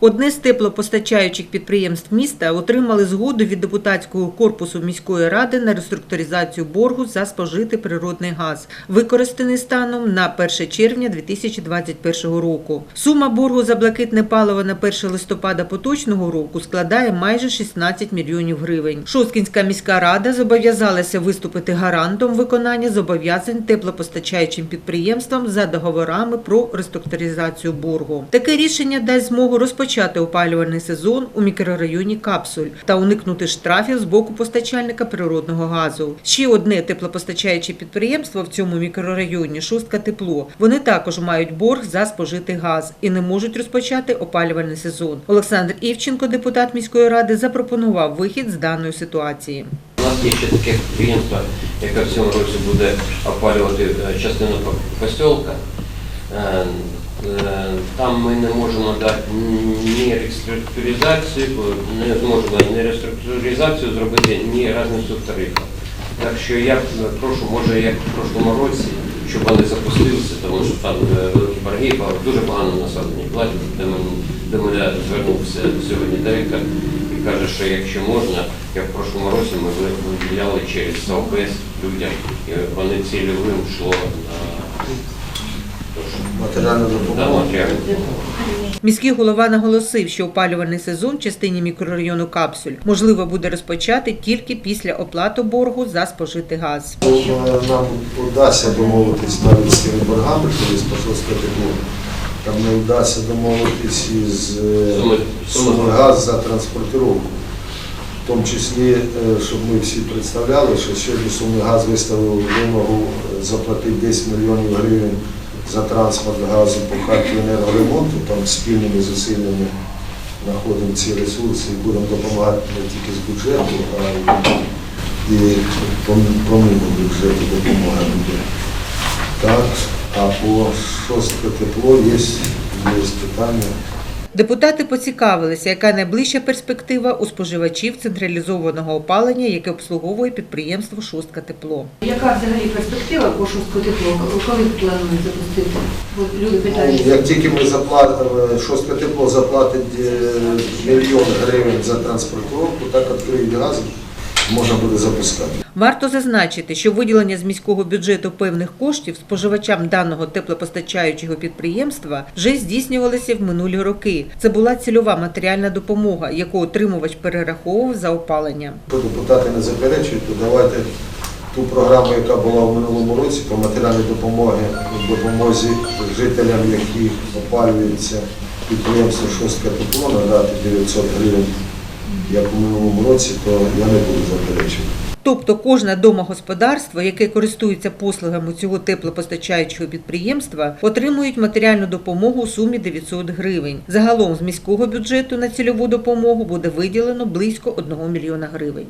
Одне з теплопостачаючих підприємств міста отримали згоду від депутатського корпусу міської ради на реструктуризацію боргу за спожитий природний газ, використаний станом на 1 червня 2021 року. Сума боргу за блакитне паливо на 1 листопада поточного року складає майже 16 мільйонів гривень. Шосткінська міська рада зобов'язалася виступити гарантом виконання зобов'язань теплопостачаючим підприємствам за договорами про реструктуризацію боргу. Таке рішення дасть змогу розпочати опалювальний сезон у мікрорайоні Капсуль та уникнути штрафів з боку постачальника природного газу. Ще одне теплопостачаюче підприємство в цьому мікрорайоні Шостка Тепло. Вони також мають борг за спожитий газ і не можуть розпочати опалювальний сезон. Олександр Івченко, депутат міської ради, запропонував вихід з даної ситуації. У нас є ще таке підприємство, яке в цьому році буде опалювати е, частину по- посілка. Е, Там ми не можемо дати ні реструктуризацію, не зможемо ні реструктуризацію зробити, ні різницю в тарифах. Так що я е, прошу, може, як в прошлому році, щоб вони запустилися, тому що там е, великі борги, дуже погано населені платять, де мене, до мене звернувся сьогодні директор і каже, що якщо можна, як в прошлому році ми виділяли через СОПС людям, і вони цільовим йшло на Матеріальну допомогу. Міський голова наголосив, що опалювальний сезон в частині мікрорайону Капсуль можливо буде розпочати тільки після оплати боргу за спожитий газ. Нам вдасться домовитись навіть з тими боргами, коли Пашовського тепло. Там не вдасться домовитись із е, Суми- суми суми газ за транспортировку. В тому числі, е, щоб ми всі представляли, що сьогодні суми газ виставив вимогу е, заплатити 10 мільйонів гривень за транспорт газу по хаті енергоремонту, там спільними зусиллями знаходимо ці ресурси і будемо допомагати не тільки з бюджету, а і пом- помимо бюджету допомога буде. Так, а по шосте тепло є, є питання. Депутати поцікавилися, яка найближча перспектива у споживачів централізованого опалення, яке обслуговує підприємство Шостка Тепло. Яка взагалі перспектива по шостку тепло? Коли планують запустити? Люди питають. Як тільки ми заплатимо, шостка тепло заплатить е, мільйон гривень за транспортировку, так відкриють газ, можна буде запускати. Варто зазначити, що виділення з міського бюджету певних коштів споживачам даного теплопостачаючого підприємства вже здійснювалися в минулі роки. Це була цільова матеріальна допомога, яку отримувач перераховував за опалення. Депутати не заперечують, то давайте ту програму, яка була в минулому році по матеріальній допомоги, допомозі жителям, які опалюються підприємство Шостка тепло, надати 900 гривень, як у минулому році, то я не буду заперечувати. Тобто кожне домогосподарство, яке користується послугами цього теплопостачаючого підприємства, отримують матеріальну допомогу у сумі 900 гривень. Загалом з міського бюджету на цільову допомогу буде виділено близько 1 мільйона гривень.